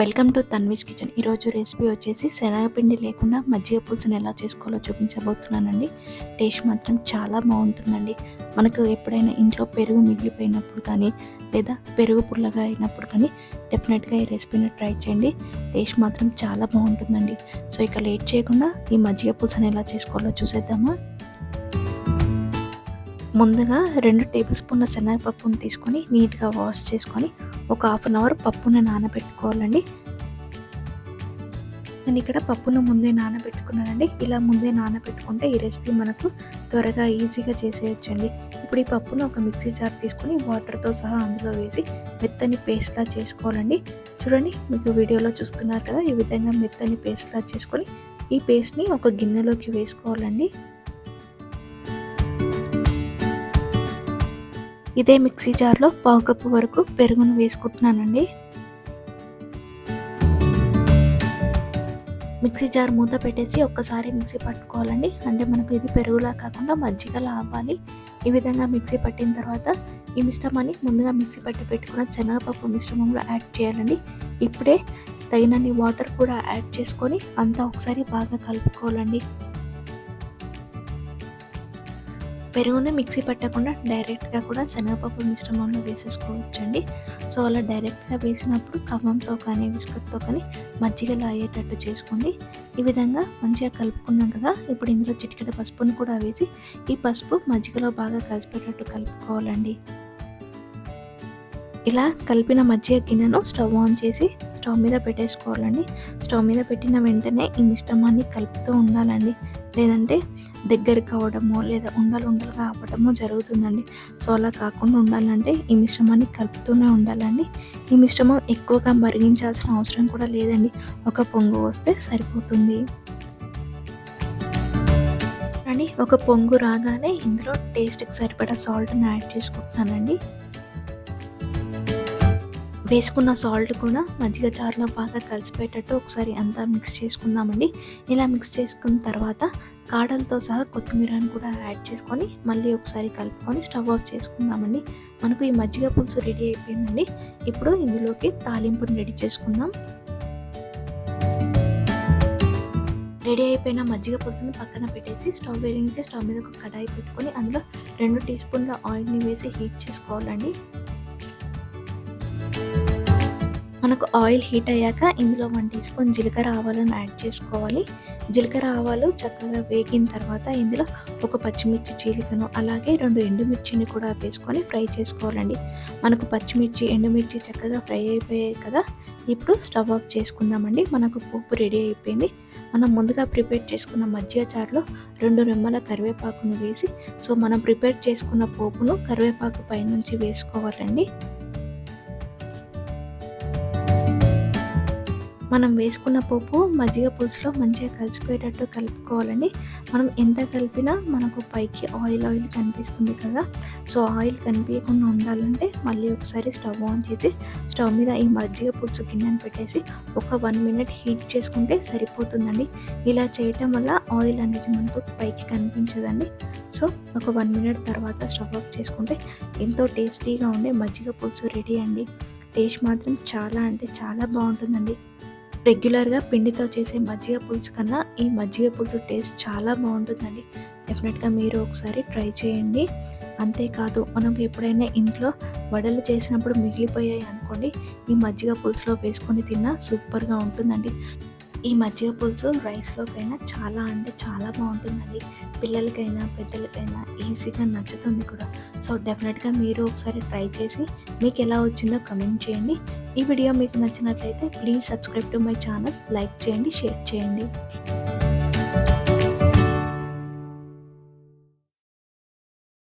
Welcome to Tanvi's kitchen. ఈరోజు recipe వచ్చేసి శనగపిండి లేకుండా మజ్జిగ పులుసుని ఎలా చేసుకోవాలో చూపించబోతున్నానండి. టేస్ట్ మాత్రం చాలా బాగుంటుందండి. మనకు ఎప్పుడైనా ఇంట్లో పెరుగు మిగిలిపోయినప్పుడు కానీ లేదా పెరుగు పుల్లగా అయినప్పుడు కానీ డెఫినెట్గా ఈ రెసిపీని ట్రై చేయండి. టేస్ట్ మాత్రం చాలా బాగుంటుందండి. సో ఇక లేట్ చేయకుండా ఈ మజ్జిగ పులుసుని ఎలా చేసుకోవాలో చూసేద్దామా? ముందుగా రెండు టేబుల్ స్పూన్ల శనగపప్పును తీసుకొని నీట్గా వాష్ చేసుకొని ఒక హాఫ్ అన్ అవర్ పప్పును నానబెట్టుకోవాలండి. నేను ఇక్కడ పప్పును ముందే నానబెట్టుకున్నానండి. ఇలా ముందే నానబెట్టుకుంటే ఈ రెసిపీ మనకు త్వరగా ఈజీగా చేసేయచ్చండి. ఇప్పుడు ఈ పప్పును ఒక మిక్సీ జార్ తీసుకొని వాటర్తో సహా అందులో వేసి మెత్తని పేస్ట్లా చేసుకోవాలండి. చూడండి మీకు వీడియోలో చూస్తున్నారు కదా ఈ విధంగా మెత్తని పేస్ట్లా చేసుకొని ఈ పేస్ట్ని ఒక గిన్నెలోకి వేసుకోవాలండి. ఇదే మిక్సీ జార్లో పావు కప్పు వరకు పెరుగును వేసుకుంటున్నానండి. మిక్సీ జార్ మూత పెట్టేసి ఒక్కసారి మిక్సీ పట్టుకోవాలండి. అంటే మనకు ఇది పెరుగులా కాకుండా మజ్జిగలా అవ్వాలి ఈ విధంగా మిక్సీ పట్టిన తర్వాత ఈ మిశ్రమాన్ని ముందుగా మిక్సీ పట్టి పెట్టుకున్న శనగపప్పు మిశ్రమంలో యాడ్ చేయాలండి. ఇప్పుడే తగినన్ని వాటర్ కూడా యాడ్ చేసుకొని అంతా ఒకసారి బాగా కలుపుకోవాలండి. పెరుగుని మిక్సీ పట్టకుండా డైరెక్ట్గా కూడా శనగపప్పు మిశ్రమంలో వేసేసుకోవచ్చండి. సో అలా డైరెక్ట్గా వేసినప్పుడు కవ్వంతో కానీ బిస్కెట్తో కానీ మజ్జిగలో అయ్యేటట్టు చేసుకోండి. ఈ విధంగా మంచిగా కలుపుకున్నాం కదా ఇప్పుడు ఇందులో చిటికెడ పసుపుని కూడా వేసి ఈ పసుపు మజ్జిగలో బాగా కలిసిపోయేటట్టు కలుపుకోవాలండి. ఇలా కలిపిన మజ్జిగ గిన్నెను స్టవ్ ఆన్ చేసి స్టవ్ మీద పెట్టేసుకోవాలండి. స్టవ్ మీద పెట్టిన వెంటనే ఈ మిశ్రమాన్ని కలుపుతూ ఉండాలండి. లేదంటే దగ్గర కావడమో లేదా ఉండలు ఉండలుగా కావడమో జరుగుతుందండి. సో అలా కాకుండా ఉండాలంటే ఈ మిశ్రమాన్ని కలుపుతూనే ఉండాలండి. ఈ మిశ్రమం ఎక్కువగా మరిగించాల్సిన అవసరం కూడా లేదండి. ఒక పొంగు వస్తే సరిపోతుంది. అండి ఒక పొంగు రాగానే ఇందులో టేస్ట్కి సరిపడా సాల్ట్ని యాడ్ చేసుకుంటున్నానండి. వేసుకున్న సాల్ట్ కూడా మజ్జిగ చారులో బాగా కలిసిపోయేటట్టు ఒకసారి అంతా మిక్స్ చేసుకుందామండి. ఇలా మిక్స్ చేసుకున్న తర్వాత కాడలతో సహా కొత్తిమీరని కూడా యాడ్ చేసుకొని మళ్ళీ ఒకసారి కలుపుకొని స్టవ్ ఆఫ్ చేసుకుందామండి. మనకు ఈ మజ్జిగ పులుసు రెడీ అయిపోయిందండి. ఇప్పుడు ఇందులోకి తాలింపుని రెడీ చేసుకుందాం. రెడీ అయిపోయిన మజ్జిగ పులుసుని పక్కన పెట్టేసి స్టవ్ వేలించి స్టవ్ మీద ఒక కడాయి పెట్టుకొని అందులో రెండు టీ స్పూన్ల ఆయిల్ని వేసి హీట్ చేసుకోవాలండి. మనకు ఆయిల్ హీట్ అయ్యాక ఇందులో వన్ టీ స్పూన్ జీలకర్ర ఆవాలను యాడ్ చేసుకోవాలి. జీలకర్ర ఆవాలు చక్కగా వేగిన తర్వాత ఇందులో ఒక పచ్చిమిర్చి చీలికను అలాగే రెండు ఎండుమిర్చిని కూడా వేసుకొని ఫ్రై చేసుకోవాలండి. మనకు పచ్చిమిర్చి ఎండుమిర్చి చక్కగా ఫ్రై అయిపోయాయి కదా. ఇప్పుడు స్టవ్ ఆఫ్ చేసుకుందామండి. మనకు పప్పు రెడీ అయిపోయింది. మనం ముందుగా ప్రిపేర్ చేసుకున్న మజ్జిగ చారులో రెండు రెమ్మల కరివేపాకును వేసి సో మనం ప్రిపేర్ చేసుకున్న పోపును కరివేపాకు పైనుంచి వేసుకోవాలండి. మనం వేసుకున్న పోపు మజ్జిగ పులుసులో మంచిగా కలిసిపోయేటట్టు కలుపుకోవాలండి. మనం ఎంత కలిపినా మనకు పైకి ఆయిల్ ఆయిల్ కనిపిస్తుంది కదా. సో ఆయిల్ కనిపించకుండా ఉండాలంటే మళ్ళీ ఒకసారి స్టవ్ ఆన్ చేసి స్టవ్ మీద ఈ మజ్జిగ పులుసు గిన్నెను పెట్టేసి ఒక వన్ మినిట్ హీట్ చేసుకుంటే సరిపోతుందండి. ఇలా చేయటం వల్ల ఆయిల్ అనేది మనకు పైకి కనిపించదండి. సో ఒక వన్ మినిట్ తర్వాత స్టవ్ ఆఫ్ చేసుకుంటే ఎంతో టేస్టీగా ఉండే మజ్జిగ పులుసు రెడీ అండి. టేస్ట్ మాత్రం చాలా అంటే చాలా బాగుంటుందండి. రెగ్యులర్గా పిండితో చేసే మజ్జిగ పులుసు కన్నా ఈ మజ్జిగ పులుసు టేస్ట్ చాలా బాగుంటుందండి. డెఫినెట్గా మీరు ఒకసారి ట్రై చేయండి. అంతేకాదు మనం ఎప్పుడైనా ఇంట్లో వడలు చేసినప్పుడు మిగిలిపోయాయి అనుకోండి ఈ మజ్జిగ పులుసులో వేసుకొని తిన్నా సూపర్గా ఉంటుందండి. ఈ మజ్జిగ పులుసు రైస్లోకైనా చాలా అంటే చాలా బాగుంటుందండి. పిల్లలకైనా పెద్దలకైనా ఈజీగా నచ్చుతుంది కూడా. సో డెఫినెట్గా మీరు ఒకసారి ట్రై చేసి మీకు ఎలా వచ్చిందో కమెంట్ చేయండి. ఈ వీడియో మీకు నచ్చినట్లయితే please subscribe to my channel like చేయండి షేర్ చేయండి.